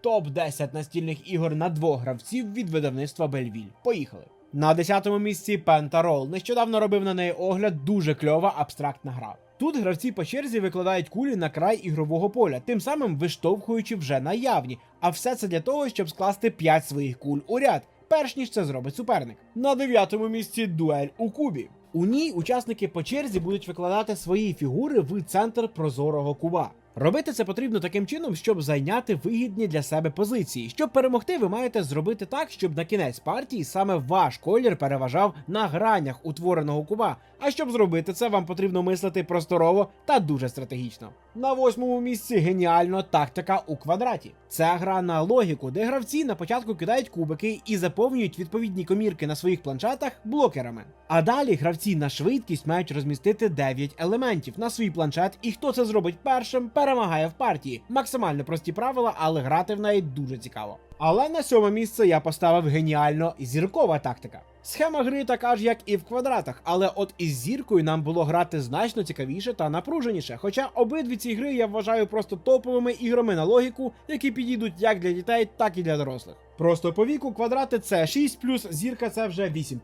Топ 10 настільних ігор на двох гравців від видавництва Бельвіль. Поїхали. На 10-му місці Пентарол. Нещодавно робив на неї огляд дуже кльова абстрактна гра. Тут гравці по черзі викладають кулі на край ігрового поля, тим самим виштовхуючи вже наявні. А все це для того, щоб скласти 5 своїх куль у ряд, перш ніж це зробить суперник. На 9-му місці дуель у кубі. У ній учасники по черзі будуть викладати свої фігури в центр прозорого куба. Робити це потрібно таким чином, щоб зайняти вигідні для себе позиції. Щоб перемогти, ви маєте зробити так, щоб на кінець партії саме ваш колір переважав на гранях утвореного куба. А щоб зробити це, вам потрібно мислити просторово та дуже стратегічно. На восьмому місці геніально тактика у квадраті. Це гра на логіку, де гравці на початку кидають кубики і заповнюють відповідні комірки на своїх планшетах блокерами. А далі гравці на швидкість мають розмістити 9 елементів на свій планшет, і хто це зробить першим, перемагає в партії. Максимально прості правила, але грати в неї дуже цікаво. Але на сьоме місце я поставив геніально зіркова тактика. Схема гри така ж, як і в квадратах, але от із зіркою нам було грати значно цікавіше та напруженіше. Хоча обидві ці гри я вважаю просто топовими іграми на логіку, які підійдуть як для дітей, так і для дорослих. Просто по віку квадрати це 6 зірка це вже 8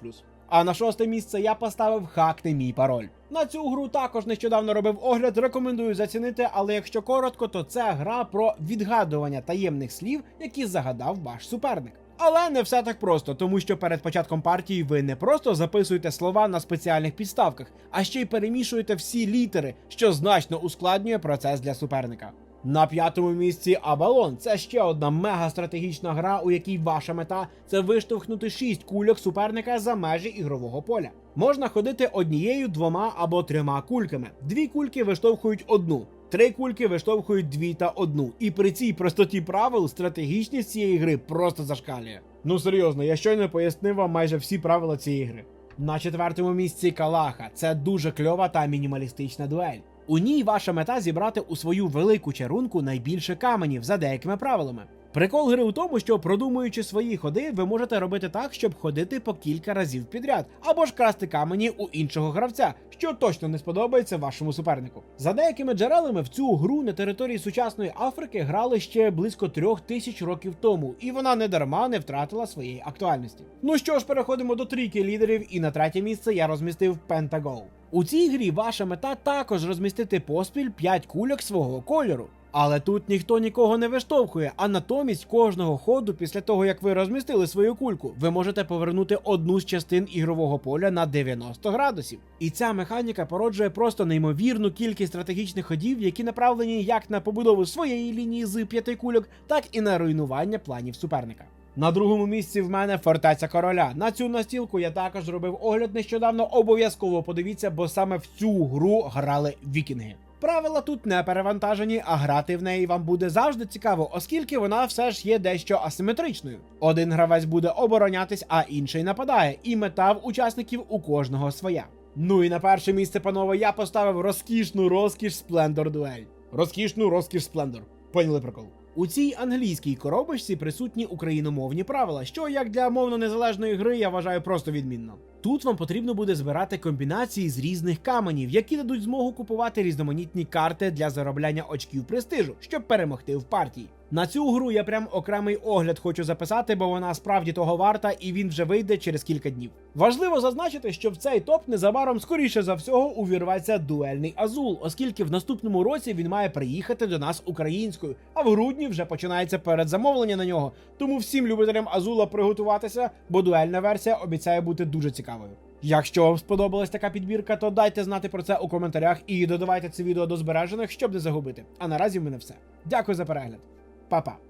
А на шосте місце я поставив хакни мій пароль. На цю гру також нещодавно робив огляд, рекомендую зацінити, але якщо коротко, то це гра про відгадування таємних слів, які загадав ваш суперник. Але не все так просто, тому що перед початком партії ви не просто записуєте слова на спеціальних підставках, а ще й перемішуєте всі літери, що значно ускладнює процес для суперника. На п'ятому місці Абалон. Це ще одна мега стратегічна гра, у якій ваша мета це виштовхнути шість кульок суперника за межі ігрового поля. Можна ходити однією, двома або трьома кульками. Дві кульки виштовхують одну. Три кульки виштовхують дві та одну. І при цій простоті правил стратегічність цієї гри просто зашкалює. Ну серйозно, я щойно пояснив вам майже всі правила цієї гри. На четвертому місці Калаха. Це дуже кльова та мінімалістична дуель. У ній ваша мета зібрати у свою велику чарунку найбільше каменів за деякими правилами. Прикол гри у тому, що продумуючи свої ходи, ви можете робити так, щоб ходити по кілька разів підряд, або ж красти камені у іншого гравця, що точно не сподобається вашому супернику. За деякими джерелами в цю гру на території сучасної Африки грали ще близько трьох тисяч років тому, і вона не дарма не втратила своєї актуальності. Ну що ж, переходимо до трійки лідерів, і на третє місце я розмістив Pentago. У цій грі ваша мета також розмістити поспіль 5 кульок свого кольору. Але тут ніхто нікого не виштовхує, а натомість кожного ходу, після того як ви розмістили свою кульку, ви можете повернути одну з частин ігрового поля на 90 градусів. І ця механіка породжує просто неймовірну кількість стратегічних ходів, які направлені як на побудову своєї лінії з п'яти кульок, так і на руйнування планів суперника. На другому місці в мене фортеця короля. На цю настілку я також робив огляд нещодавно. Обов'язково подивіться, бо саме в цю гру грали вікінги. Правила тут не перевантажені, а грати в неї вам буде завжди цікаво, оскільки вона все ж є дещо асиметричною. Один гравець буде оборонятись, а інший нападає, і мета в учасників у кожного своя. Ну і на перше місце, панове, я поставив розкішну розкіш Splendor Duel. Розкішну розкіш Splendor. Поняли прикол? У цій англійській коробочці присутні україномовні правила, що як для мовно незалежної гри я вважаю просто відмінно. Тут вам потрібно буде збирати комбінації з різних каменів, які дадуть змогу купувати різноманітні карти для заробляння очків престижу, щоб перемогти в партії. На цю гру я прям окремий огляд хочу записати, бо вона справді того варта і він вже вийде через кілька днів. Важливо зазначити, що в цей топ незабаром скоріше за всього увірветься дуельний Азул, оскільки в наступному році він має приїхати до нас українською, а в грудні вже починається передзамовлення на нього. Тому всім любителям Азула приготуватися, бо дуельна версія обіцяє бути дуже цікавою. Якщо вам сподобалась така підбірка, то дайте знати про це у коментарях і додавайте це відео до збережених, щоб не загубити. А наразі в мене все. Дякую за перегляд. Па-па.